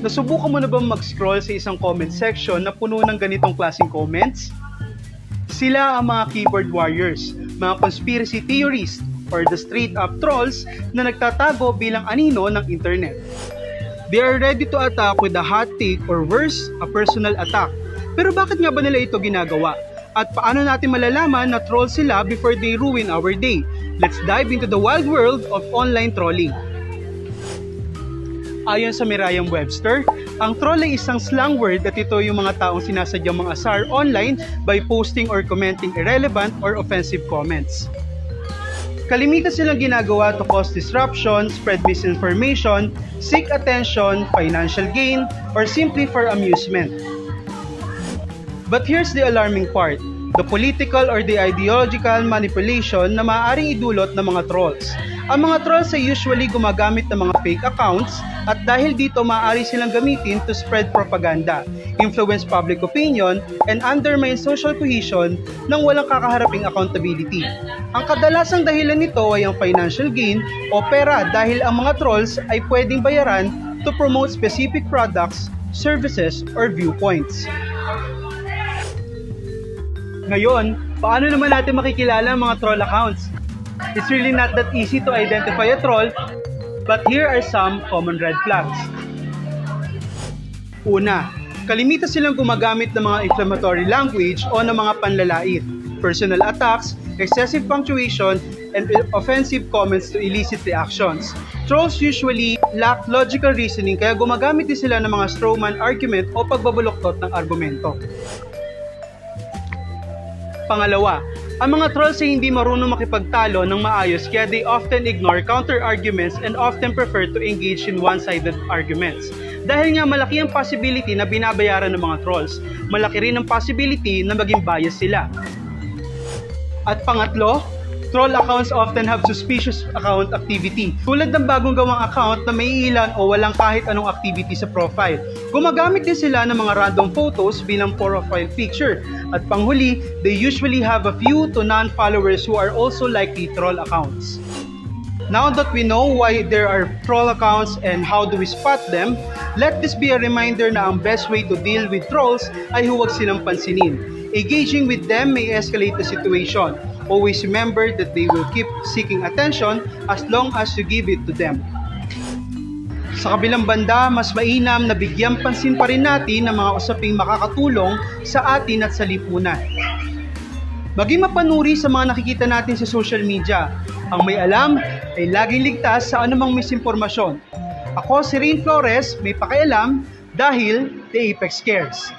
Nasubukan mo na bang mag-scroll sa isang comment section na puno ng ganitong klaseng comments? Sila ang mga keyboard warriors, mga conspiracy theorists, or the straight-up trolls na nagtatago bilang anino ng internet. They are ready to attack with a hot take or worse, a personal attack. Pero bakit nga ba nila ito ginagawa? At paano natin malalaman na troll sila before they ruin our day? Let's dive into the wild world of online trolling. Ayon sa Merriam-Webster, ang troll ay isang slang word at ito yung mga taong sinasadyang mga asar online by posting or commenting irrelevant or offensive comments. Kalimitan silang ginagawa to cause disruption, spread misinformation, seek attention, financial gain, or simply for amusement. But here's the alarming part, the political or the ideological manipulation na maaaring idulot ng mga trolls. Ang mga trolls ay usually gumagamit ng mga fake accounts at dahil dito maaari silang gamitin to spread propaganda, influence public opinion, and undermine social cohesion nang walang kakaharaping accountability. Ang kadalasang dahilan nito ay ang financial gain o pera dahil ang mga trolls ay pwedeng bayaran to promote specific products, services, or viewpoints. Ngayon, paano naman natin makikilala ang mga troll accounts? It's really not that easy to identify a troll, but here are some common red flags. Una, kalimitan silang gumagamit ng mga inflammatory language o ng mga panlalait, personal attacks, excessive punctuation, and offensive comments to elicit reactions. Trolls usually lack logical reasoning kaya gumagamit din sila ng mga strawman argument o pagbabuloktot ng argumento. Pangalawa, ang mga trolls ay hindi marunong makipagtalo ng maayos kaya they often ignore counter-arguments and often prefer to engage in one-sided arguments. Dahil nga malaki ang possibility na binabayaran ng mga trolls, malaki rin ang possibility na maging bias sila. At pangatlo, troll accounts often have suspicious account activity. Tulad ng bagong gawang account na may ilan o walang kahit anong activity sa profile. Gumagamit din sila ng mga random photos bilang profile picture. At panghuli, they usually have a few to non-followers who are also likely troll accounts. Now that we know why there are troll accounts and how do we spot them, let this be a reminder na ang best way to deal with trolls ay huwag silang pansinin. Engaging with them may escalate the situation. Always remember that they will keep seeking attention as long as you give it to them. Sa kabilang banda, mas mainam na bigyan pansin pa rin natin ng mga usaping makakatulong sa atin at sa lipunan. Maging mapanuri sa mga nakikita natin sa social media. Ang may alam ay laging ligtas sa anumang misinformasyon. Ako si Rain Flores, may pakialam dahil The Apex Cares.